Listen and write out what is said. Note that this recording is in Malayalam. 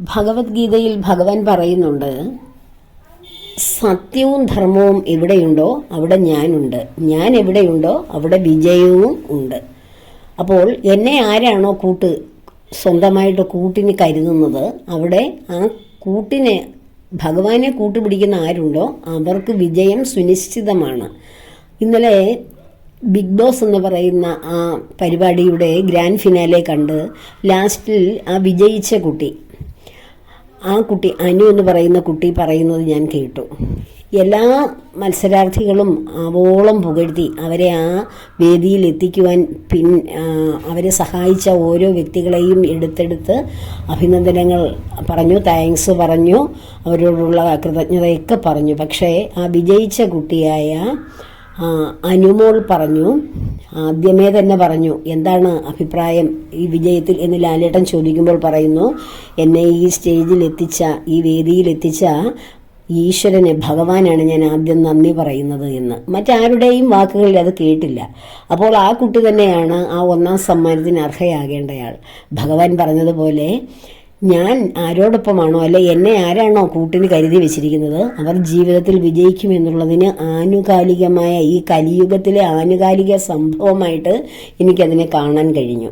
ഭഗവത്ഗീതയിൽ ഭഗവാൻ പറയുന്നുണ്ട് സത്യവും ധർമ്മവും എവിടെയുണ്ടോ അവിടെ ഞാനുണ്ട്. ഞാൻ എവിടെയുണ്ടോ അവിടെ വിജയവും ഉണ്ട്. അപ്പോൾ എന്നെ ആരാണോ കൂട്ട് സ്വന്തമായിട്ട് കൂട്ടിന് കരുതുന്നത് അവിടെ ആ കൂട്ടിനെ ഭഗവാനെ കൂട്ടുപിടിക്കുന്ന ആരുണ്ടോ അവർക്ക് വിജയം സുനിശ്ചിതമാണ്. ഇന്നലെ ബിഗ് ബോസ് എന്ന് പറയുന്ന ആ പരിപാടിയുടെ ഗ്രാൻഡ് ഫിനാലെ കണ്ട് ലാസ്റ്റിൽ ആ വിജയിച്ച കുട്ടി ആ കുട്ടി അനു എന്ന് പറയുന്ന കുട്ടി പറയുന്നത് ഞാൻ കേട്ടു. എല്ലാ മത്സരാർത്ഥികളും ആവോളം പുകഴ്ത്തി അവരെ ആ വേദിയിൽ എത്തിക്കുവാൻ പിൻ അവരെ സഹായിച്ച ഓരോ വ്യക്തികളെയും എടുത്തെടുത്ത് അഭിനന്ദനങ്ങൾ പറഞ്ഞു താങ്ക്സ് പറഞ്ഞു അവരോടുള്ള കൃതജ്ഞതയൊക്കെ പറഞ്ഞു. പക്ഷേ ആ വിജയിച്ച കുട്ടിയായ അനുമോൾ പറഞ്ഞു ആദ്യമേ തന്നെ പറഞ്ഞു എന്താണ് അഭിപ്രായം? ഈ വിജയത്തിൽ എന്ന് ലാലേട്ടൻ ചോദിക്കുമ്പോൾ പറയുന്നു എന്നെ ഈ സ്റ്റേജിൽ എത്തിച്ച ഈ വേദിയിൽ എത്തിച്ച ഈശ്വരന് ഭഗവാനാണ് ഞാൻ ആദ്യം നന്ദി പറയുന്നത് എന്ന്. മറ്റാരുടെയും വാക്കുകളിൽ അത് കേട്ടില്ല. അപ്പോൾ ആ കുട്ടി തന്നെയാണ് ആ ഒന്നാം സമ്മാനത്തിന് അർഹയാകേണ്ടയാൾ. ഭഗവാൻ പറഞ്ഞതുപോലെ ഞാൻ ആരോടൊപ്പമാണോ അല്ലെ എന്നെ ആരാണോ കൂട്ടിന് കരുതി വെച്ചിരിക്കുന്നത്? അവർ ജീവിതത്തിൽ വിജയിക്കും എന്നുള്ളതിന് ആനുകാലികമായ ഈ കലിയുഗത്തിലെ ആനുകാലിക സംഭവമായിട്ട് എനിക്കതിനെ കാണാൻ കഴിഞ്ഞു.